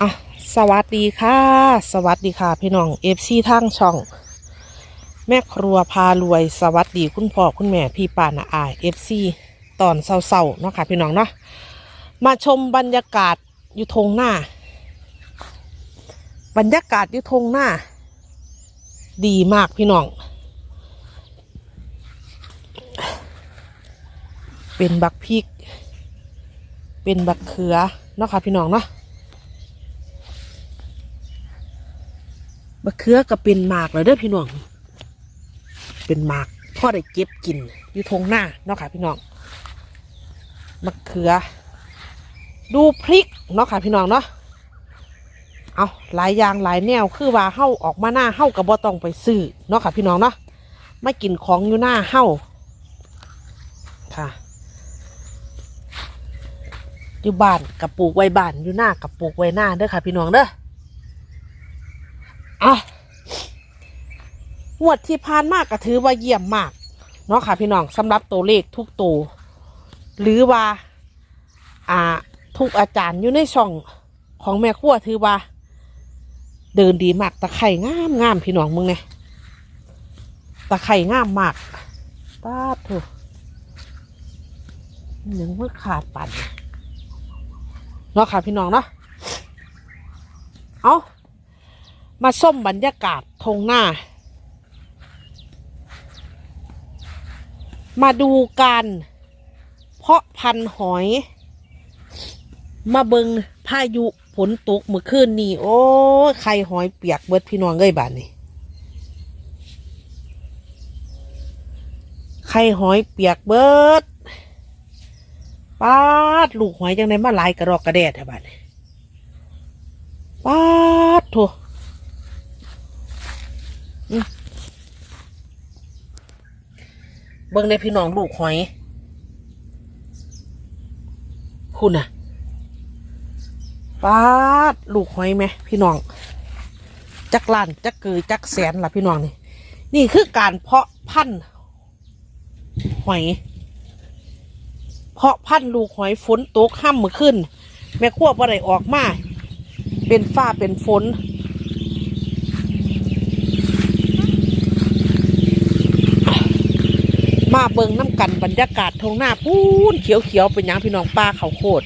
อะสวัสดีค่ะ สวัสดีค่ะ พี่น้องเอฟซีทางช่อง แม่ครัวพารวย สวัสดีคุณพ่อคุณแม่พี่ป้านาอายเอฟซีตอนเศร้าๆเนาะค่ะพี่น้องเนาะมาชมบรรยากาศอยู่ทงหน้า บรรยากาศอยู่ทงหน้า ดีมากพี่น้อง เป็นบักพริก เป็นบักเขือเนาะค่ะพี่น้องเนาะ บักเขือก็เป็นหมากเลยเด้อพี่น้อง เป็นหมากพ่อได้เก็บกิน อยู่ทงหน้าเนาะค่ะพี่น้องมะเขือ ดูพริกเนาะค่ะพี่น้องเนาะเอาหลายอย่างหลายแนวคือว่าเฮ้าออกมาหน้าเฮ้ากับบ่ต้องไปซื้อเนาะค่ะพี่น้องเนาะไม่กินของอยู่หน้าเฮ้าค่ะอยู่บ้านกับปลูกไว้บ้านอยู่หน้ากับปลูกไว้หน้าเด้อค่ะพี่น้องเด้อ อะงวดที่ผ่านมากก็ถือว่าเยี่ยมมาก เนาะค่ะพี่น้องสำหรับตัวเลขทุกตัวหรือว่า อ่า ทุกอาจารย์อยู่ในช่องของแม่ครัวถือว่า เดินดีมากตะไคร่งามงามพี่น้องมึงไงตะไคร่งามมากป้าดเถอะยังเมื่อขาดปั่นเนาะค่ะพี่น้องเนาะเอา มาส้มบรรยากาศทงหน้า มาดูการเพาะพันธุ์หอย มาเบิงพายุฝนตกเมื่อคืนนี้โอ้ไข่หอยเปียกเบิดพี่น้องเอ้ยบ้านนี้ไข่หอยเปียกเบิดปาดลูกหอยจังไดมาหลายกระรอกกระแดดแถวบ้านนี้ปาดโถอืม เบิ่งในพี่น้องลูกหอย คุณน่ะปาดลูกหอยไหมพี่น้อง จักล้านจักเกยจักแสนล่ะพี่น้องนี่ นี่คือการเพาะพันธุ์หอย เพาะพันธุ์ลูกหอยฝนตกห้ามมือขึ้น แม่ขั้วบ่ได้ออกมา เป็นฝ้าเป็นฝน มาเบิงน้ำกันบรรยากาศทงหน้าปูนเขียวๆเป็นยังพี่น้องป้าเขาโคตร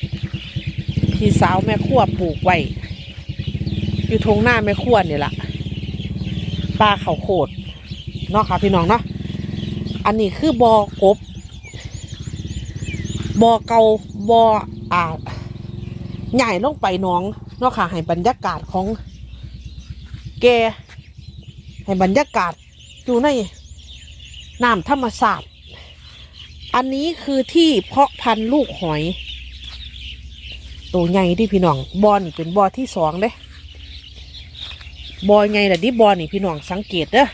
พี่สาวแม่ขั้วปลูกไว้อยู่ทงหน้าแม่ขั้วนี่แหละปลาเขาโคดเนาะค่ะพี่น้องเนาะอันนี้คือบอกบ บอเกาบออ่าใหญ่ลงไปน้องเนาะค่ะให้บรรยากาศของแกให้บรรยากาศอยู่ในน้ำธรรมศาสตร์ อันนี้คือที่เพาะพันธุ์ลูกหอย ตัวใหญ่ที่พี่น้องบอนี่เป็นบอที่สองเด้บอใหญ่แต่ดิบอนี่พี่น้องสังเกตเด้อ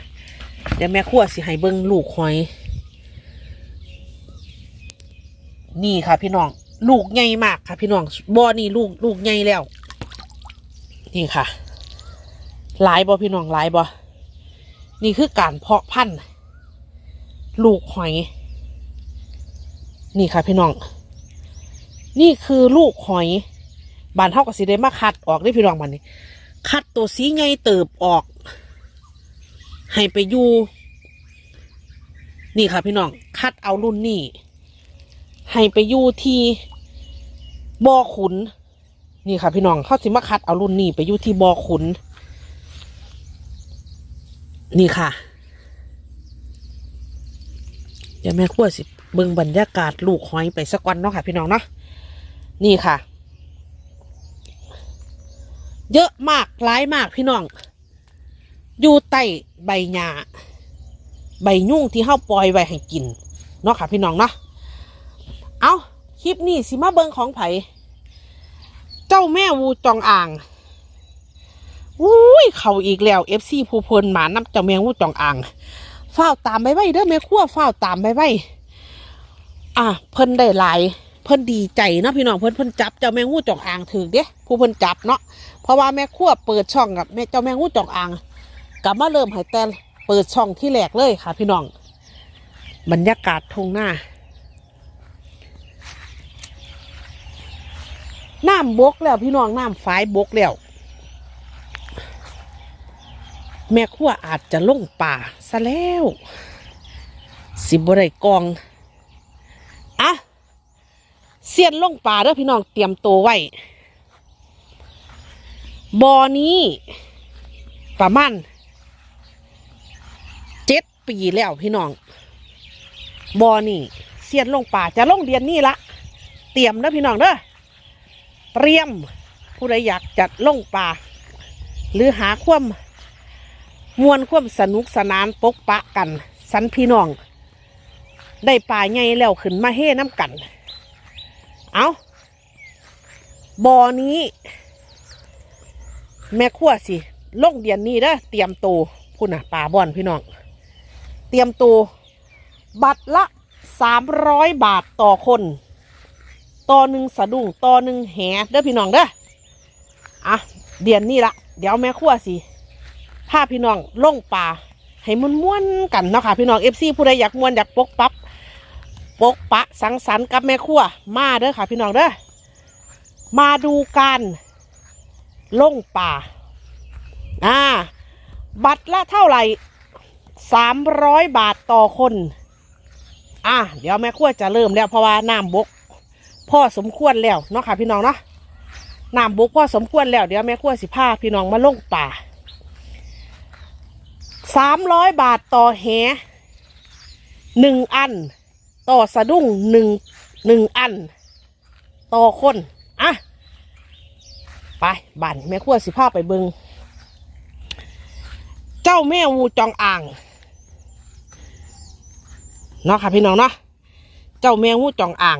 เดี๋ยวแม่ขั้วสิให้เบิ้งลูกหอย นี่ค่ะพี่น้อง ลูกใหญ่มากค่ะพี่น้องบอนี่ลูกลูกใหญ่แล้ว นี่ค่ะ หลายบอพี่น้องหลายบอนี่คือการเพาะพันธุ์ลูกหอย นี่ค่ะพี่น้อง นี่คือลูกหอยบานเท่ากับสีได้มาคัดออกได้พี่รองมันนี่คัดตัวสีไงเติบออก ให้ไปอยู่นี่ค่ะพี่น้อง คัดเอารุ่นนี่ให้ไปอยู่ที่บ่อขุน นี่ค่ะพี่น้องเขาสิมาคัดเอารุ่นนี่ไปอยู่ที่บ่อขุน นี่ค่ะเดี๋ยวแม่ขั้วสิ เบิ่งบรรยากาศลูกหอยไปสักวันเนาะค่ะพี่น้องเนาะนี่ค่ะ เยอะมากหลายมากพี่น้อง อยู่ใต้ใบหญ้าใบยุ่งที่เฮาปล่อยไว้ให้กินเนาะค่ะพี่น้องเนาะเอาคลิปนี้สิมาเบิงของไผเจ้าแม่วูจองอ่างอุ้ยเขาอีกแล้วเอฟซีผู้เพลินหมานับเจ้าแม่วูจองอ่างเฝ้าตามไปไว้เด้อแม่ขั้วเฝ้าตามไปไว้่ะเพิ่นได้หลาย เพิ่นดีใจเนาะพี่น้องเพิ่นเพิ่นจับเจ้าแมงงูจอกอ่างถือเด้ผู้เพิ่นจับเนาะเพราะว่าแม่ขั้วเปิดช่องกับแม่เจ้าแมงงูจอกอ่างกลับมาเริ่มหายแต่เปิดช่องที่แหลกเลยค่ะ พี่น้อง บรรยากาศทงหน้าน้ำบกแล้วพี่น้องน้ำฝายบกแล้ว แม่ขั้วอาจจะลงป่าซะแล้ว สิบไรกอง เสียนลงป่าเด้อพี่น้องเตรียมตัวไว้บอนี้ ประมาณเจ็ดปีแล้วพี่น้องบอนี่เสียนลงป่าจะลงเรียนนี่ละเตรียมเด้อพี่น้องเด้อเตรียมผู้ใดอยากจัดลงป่า หรือหาความมวนความสนุกสนานปกปะกัน สันพี่น้อง ได้ป่าใหญ่แล้วขึ้นมาเฮ่น้ำกัน เอาบ่อนี้ แม่ขั้วสิลงเดียนนี้เด้อเตรียมตัวพุ่นน่ะป่าบอนพี่น้อง เตรียมตัวบัตรละสามร้อยบาทต่อคน ต่อหนึ่งสะดุ้งต่อหนึ่งแหเด้อพี่น้องเด้ออะเดียนนี่ละเดี๋ยวแม่ขั้วสิพาพี่น้องลงป่าให้มันม่วนๆกันเนาะค่ะพี่น้องเอฟซีผู้ใดอยากม่วนอยากปกปับ ปกปะสังสรรค์กับแม่ครัวมาเด้อค่ะ พี่น้องเด้อมาดูการล่งป่าอ่าบัตรละเท่าไหร่สามร้อยบาทต่อคน อะเดี๋ยวแม่ครัวจะเริ่มแล้วเพราะว่าน้ำบกพ่อสมควรแล้วเนาะค่ะ พี่น้องเนาะน้ำบกพ่อสมควรแล้วเดี๋ยวแม่ครัวสิพาพี่น้องมาล่งป่าสามร้อยบาทต่อแหหนึ่งอัน ต่อสะดุ้งหนึ่งหนึ่งอัน ต่อคนอะไปบันแม่ขั้วสิพาไปเบิงเจ้าแม่งูจองอ่างเนาะค่ะพี่น้องเนาะเจ้าแม่งูจองอ่าง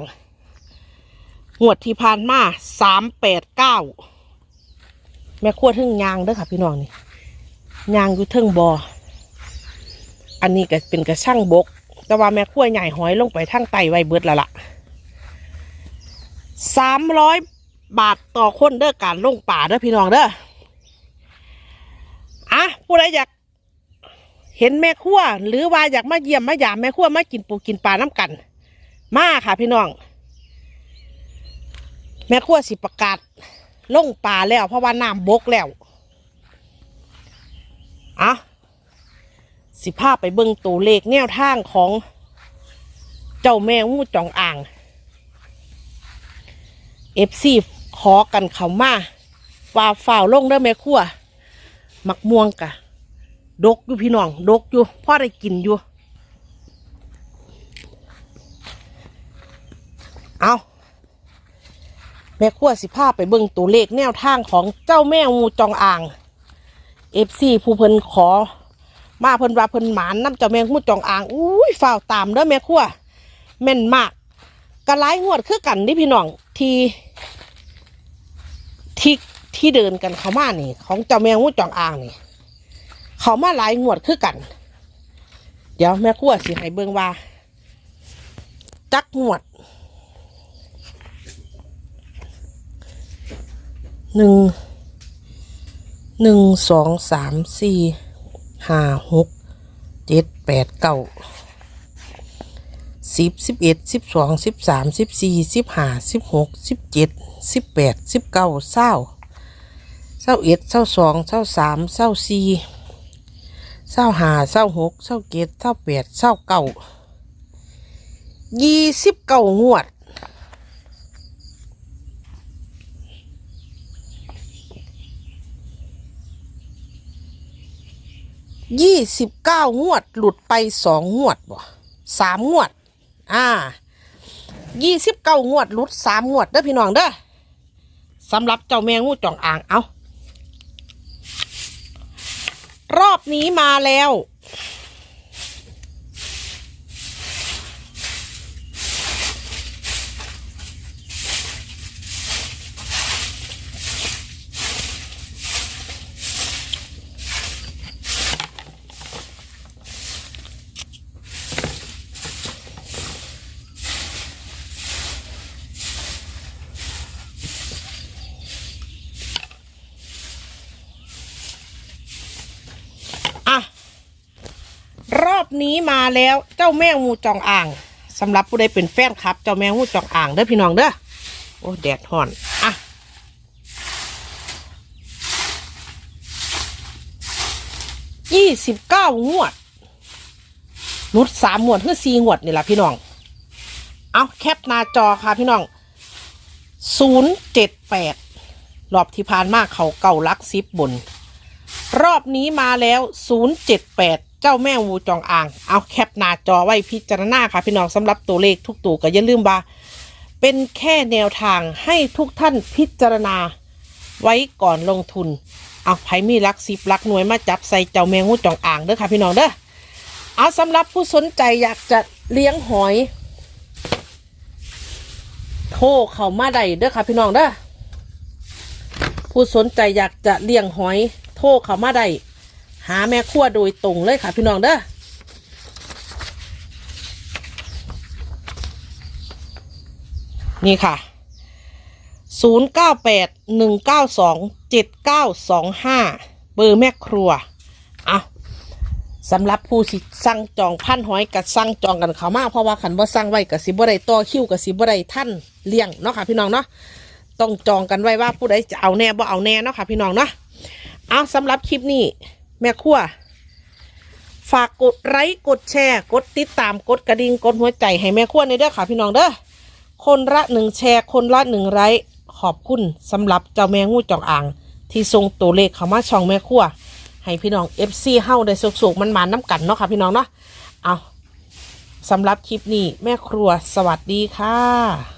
งวดที่ผ่านมาสามแปดเก้าแม่ขั้วทึ่งยางเด้อค่ะพี่น้องนี่ยางอยู่เทิงบออันนี้ก็เป็นกระช่างบก แต่ว่าแม่ขั้วใหญ่หอยลงไปทั้งไตไวเบิดแล้วล่ะสามร้อยบาทต่อคนเด้อการลงป่าเด้อพี่น้องเด้ออะผู้ใดอยาก เห็นแม่ขั้วหรือว่าอยากมาเยี่ยมมาหยามแม่ขั้วมากินปูกินปลาน้ำกัน มาค่ะพี่น้อง แม่ขั้วสิประกาศลงป่าแล้ว เพราะว่าน้ำบกแล้วอะ สิภาพไปเบิ่งตัวเลขแนวทางของเจ้าแม่งูจองอ่างเอฟซีขอกันเขามาว่าฝ่าวลงเด้อแม่ครัวมักม่วงกะ ดกอยู่พี่น้อง ดกอยู่พ่อได้กินอยู่ เอาแม่ครัวสิภาพไปเบิ่งตัวเลขแนวทางของเจ้าแม่งูจองอ่างเอฟซีผู้เพิ่นขอ มาเพิ่นว่าเพิ่นหมานน้ำเจ้าแมงมุดจองอ่างอุ้ยฝ้าวตามเด้อแม่ครัวแม่นมากกระไลงวดคือกันนี่พี่น้องที่ที่ที่เดินกันเขามานี่ ของเจ้าแมงมุดจองอ่างนี่ เขามาหลายงวดคือกัน เดี๋ยวแม่ครัวสิให้เบิ่งว่า จักงวดหนึ่งหนึ่งสองสามสี่ ห้าหกเจ็ดแปดเก้าสิบสิบเอ็ดสิบสองสิบสามสิบสี่สิบห้าสิบหกสิบเจ็ดสิบแปดสิบเก้าเศร้าเศร้าเอ็ดเศร้าสองเศร้าสามเศร้าสี่เศร้าห้าเศร้าหกเศร้าเจ็ดเศร้าแปดเศร้าเก้ายี่สิบเก้างวด ยี่สิบเก้างวด หลุดไปสองงวดบ่สามงวด อ่ายี่สิบเก้างวด หลุดสามงวดเด้อพี่น้องเด้อสำหรับเจ้าแมงงูจ่องอ่างเอารอบนี้มาแล้ว นี้มาแล้วเจ้าแมงงูจองอ่างสำหรับผู้ใดเป็นแฟนครับ เจ้าแมงงูจองอ่างเด้อพี่น้องเด้อโอ้แดดห่อนอะยี่สิบเก้างวดรุดสามงวดคือสี่งวดนี่แหละพี่น้อง เอาแคปหน้าจอค่ะพี่น้องศูนย์เจ็ดแปดรอบที่ผ่านมาเขาเก่าลักซิบบน รอบนี้มาแล้วศูนย์เจ็ดแปด เจ้าแม่วูจองอ่าง เอาแคปหน้าจอไว้พิจารณาค่ะ พี่น้องสำหรับตัวเลขทุกตัวก็อย่าลืมว่า เป็นแค่แนวทางให้ทุกท่านพิจารณาไว้ก่อนลงทุน เอาไผมีรักสิบรักหน่วยมาจับใส่เจ้าแมงหูจองอ่างเด้อค่ะพี่น้องเด้อ เอาสำหรับผู้สนใจอยากจะเลี้ยงหอย โทรเข้ามาได้เด้อค่ะพี่น้องเด้อ ผู้สนใจอยากจะเลี้ยงหอย โทรเข้ามาได้ หาแม่ครัวโดยตรงเลยค่ะ พี่น้องเด้อนี่ค่ะศูนย์เก้าแปดหนึ่งเก้าสองเจ็ดเก้าสองห้าเบอร์แม่ครัวอะสำหรับผู้สิสั่งจองพันหอยกับสั่งจองกันเขามากเพราะว่าขันว่าสั่งไว้กับสิบ่ได้ต่อคิวกับสิบ่ได้ท่านเลี้ยงเนาะค่ะพี่น้องเนาะต้องจองกันไว้ว่าผู้ใดจะเอาแน่บ่เอาแน่เนาะค่ะพี่น้องเนาะเอาสำหรับคลิปนี้ แม่ครัวฝากกดไลค์กดแชร์ กดติดตามกดกระดิ่งกดหัวใจให้แม่ครัวในเด้อค่ะพี่น้องเด้อคนละหนึ่งแชร์ คนละหนึ่งไลค์ขอบคุณสำหรับเจ้าแมงงูจองอ่าง ที่ทรงตัวเลขเข้ามาช่องแม่ครัวให้พี่น้องเอฟซีเฮ้าได้สุกๆมันมาน้ำกันเนาะค่ะพี่น้องเนาะเอาสำหรับคลิปนี้แม่ครัวสวัสดีค่ะ